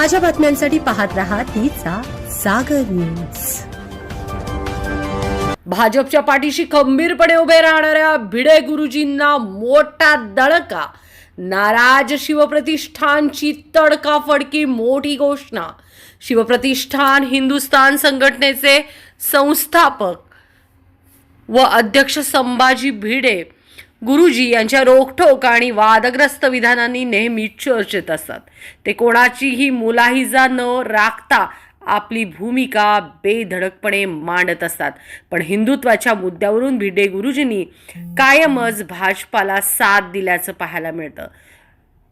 ताज्या बातम्यांसाठी पाहत राहा तिचा सागर न्यूज. भाजपच्या पाठीशी खंबीरपणे उभे राहणाऱ्या भिडे गुरुजींना मोठा दणका. नाराज शिवप्रतिष्ठानची तडकाफडकी मोठी घोषणा. शिवप्रतिष्ठान हिंदुस्थान संघटनेचे संस्थापक व अध्यक्ष संभाजी भिडे गुरुजी यांच्या रोखठोक आणि वादग्रस्त विधानांनी नेहमी चर्चेत असतात. ते कोणाचीही मुलाहिजा न राखता आपली भूमिका बेधडकपणे मांडत असतात. पण हिंदुत्वाच्या मुद्द्यावरून भिडे गुरुजींनी कायमच भाजपाला साथ दिल्याचं पाहायला मिळतं.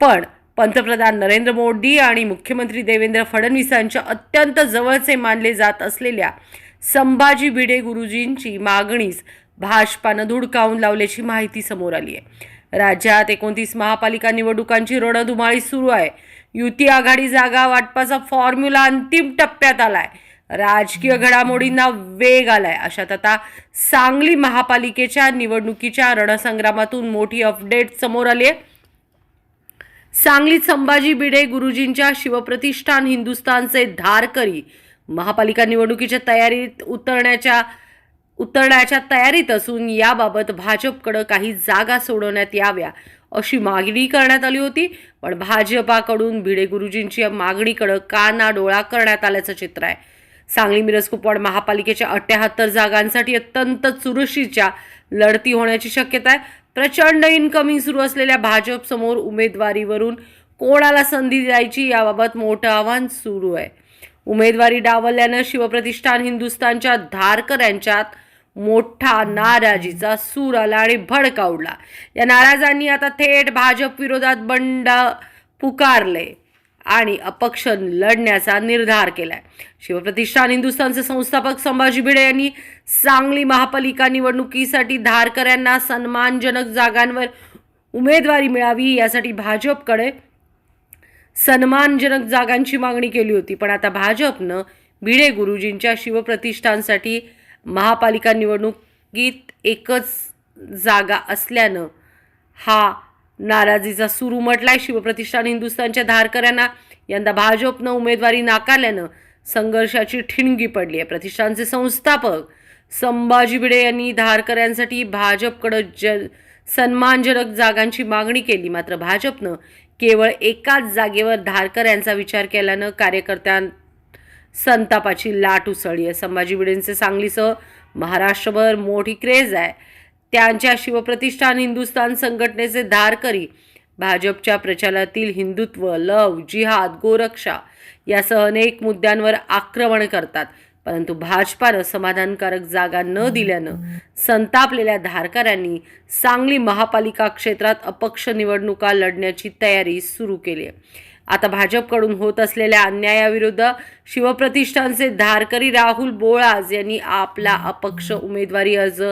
पण पंतप्रधान नरेंद्र मोदी आणि मुख्यमंत्री देवेंद्र फडणवीसांच्या अत्यंत जवळचे मानले जात असलेल्या संभाजी भिडे गुरुजींची मागणीच भाजपानं धुडकावून लावल्याची माहिती समोर आली आहे. राज्यात एकोणतीस महापालिका निवडणुकांची रणधुमाळी सुरू आहे. युती आघाडी जागा वाटपाचा फॉर्म्युला अंतिम टप्प्यात आलाय. राजकीय घडामोडींना वेग आलाय. अशात आता सांगली महापालिकेच्या निवडणुकीच्या रणसंग्रामातून मोठी अपडेट समोर आली आहे. सांगलीत संभाजी भिडे गुरुजींच्या शिवप्रतिष्ठान हिंदुस्थानचे धारकरी. महापालिका निवडणुकीच्या तयारीत उतरण्याच्या उतरण्याच्या तयारीत असून याबाबत भाजपकडं काही जागा सोडवण्यात याव्या अशी मागणी करण्यात आली होती. पण भाजपाकडून भिडे गुरुजींची या मागणीकडं काना डोळा करण्यात आल्याचं चित्र आहे. सांगली मिरज कुपवाड महापालिकेच्या अठ्याहत्तर जागांसाठी अत्यंत चुरशीच्या लढती होण्याची शक्यता आहे. प्रचंड इनकमिंग सुरू असलेल्या भाजपसमोर उमेदवारीवरून कोणाला संधी द्यायची याबाबत मोठं आव्हान सुरू आहे. उमेदवारी डावलल्यानं शिवप्रतिष्ठान हिंदुस्थानच्या धारकऱ्यांच्यात मोठा नाराजीचा सूर आला आणि भडका उडला. या नाराजांनी आता थेट भाजप विरोधात बंड पुकारले आणि अपक्ष लढण्याचा निर्धार केलाय. शिवप्रतिष्ठान हिंदुस्थानचे संस्थापक संभाजी भिडे यांनी सांगली महापालिका निवडणुकीसाठी धारकऱ्यांना सन्मानजनक जागांवर उमेदवारी मिळावी यासाठी भाजपकडे सन्मानजनक जागांची मागणी केली होती. पण आता भाजपनं भिडे गुरुजींच्या शिवप्रतिष्ठानसाठी महापालिका निवडणुकीत एकच जागा असल्यानं हा नाराजीचा सूर उमटलाय शिवप्रतिष्ठान हिंदुस्थानच्या धारकऱ्यांना यंदा भाजपनं उमेदवारी नाकारल्यानं संघर्षाची ठिणगी पडली आहे प्रतिष्ठानचे संस्थापक संभाजी भिडे यांनी धारकऱ्यांसाठी भाजपकडं ज सन्मानजनक जागांची मागणी केली. मात्र भाजपनं केवळ एकाच जागेवर धारकऱ्यांचा विचार केल्यानं कार्यकर्त्यां संतापाची लाट उसळली आहे. संभाजी भिडेंचे सांगलीसह महाराष्ट्रभर मोठी क्रेज आहे. त्यांच्या शिवप्रतिष्ठान हिंदुस्थान संघटनेचे धारकरी भाजपच्या प्रचारातील हिंदुत्व लव जिहाद गोरक्षा यासह अनेक मुद्द्यांवर आक्रमण करतात. परंतु भाजपानं समाधानकारक जागा न दिल्यानं संतापलेल्या धारकऱ्यांनी सांगली महापालिका क्षेत्रात अपक्ष निवडणुका लढण्याची तयारी सुरू केली आहे. आता भाजपकडून होत असलेल्या अन्यायाविरुद्ध शिवप्रतिष्ठानचे धारकरी राहुल बोळाज यांनी आपला अपक्ष उमेदवारी अर्ज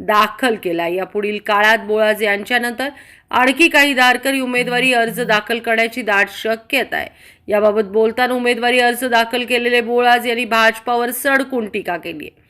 दाखल केला. यापुढील काळात बोळाज यांच्यानंतर आणखी काही धारकरी उमेदवारी अर्ज दाखल करण्याची दाट शक्यता आहे. याबाबत बोलताना उमेदवारी अर्ज दाखल केलेले बोळाज यांनी भाजपावर सडकून टीका केली आहे.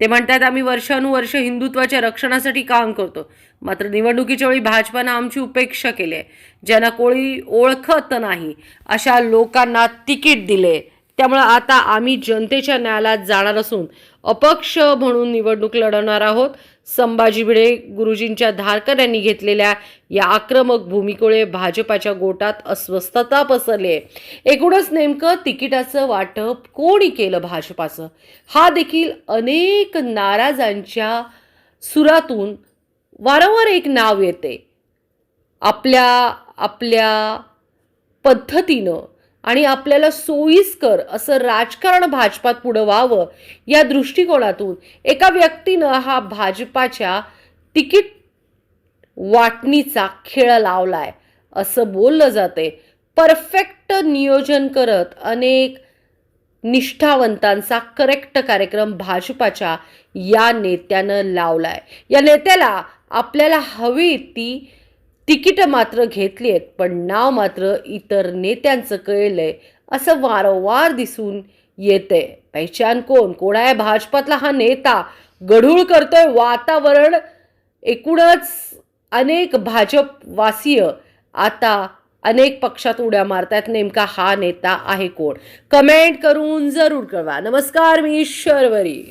ते म्हणतात आम्ही वर्षानुवर्ष हिंदुत्वाच्या रक्षणासाठी काम करतो. मात्र निवडणुकीच्या वेळी भाजपानं आमची उपेक्षा केली आहे. ज्यांना कोणी ओळखत नाही अशा लोकांना तिकीट दिले. त्यामुळे आता आम्ही जनतेच्या न्यायालयात जाणार असून अपक्ष म्हणून निवडणूक लढवणार आहोत. संभाजी भिडे गुरुजींच्या धारकऱ्यांनी घेतलेल्या या आक्रमक भूमिकेमुळे भाजपाच्या गोटात अस्वस्थता पसरली आहे. एकूणच नेमकं तिकिटाचं वाटप कोणी केलं भाजपाचं? हा देखील अनेक नाराजांच्या सुरातून वारंवार एक नाव येते. आपल्या आपल्या पद्धतीनं आणि आपल्याला सोयीस्कर असं राजकारण भाजपात पुढं व्हावं या दृष्टिकोनातून एका व्यक्तीनं हा भाजपाच्या तिकीट वाटणीचा खेळ लावलाय असं बोललं जाते परफेक्ट नियोजन करत अनेक निष्ठावंतांचा करेक्ट कार्यक्रम भाजपाच्या या नेत्यानं लावलाय. या नेत्याला आपल्याला हवी ती तिकीटं मात्र घेतली आहेत पण नाव मात्र इतर नेत्यांचं कळलं आहे असं वारंवार दिसून येते पहिचान कोण? कोण आहे भाजपातला हा नेता? गढूळ करतोय वातावरण? एकूणच अनेक भाजपवासीय आता अनेक पक्षात उड्या मारतात नेमका हा नेता आहे कोण? कमेंट करून जरूर कळवा. नमस्कार मी शर्वरी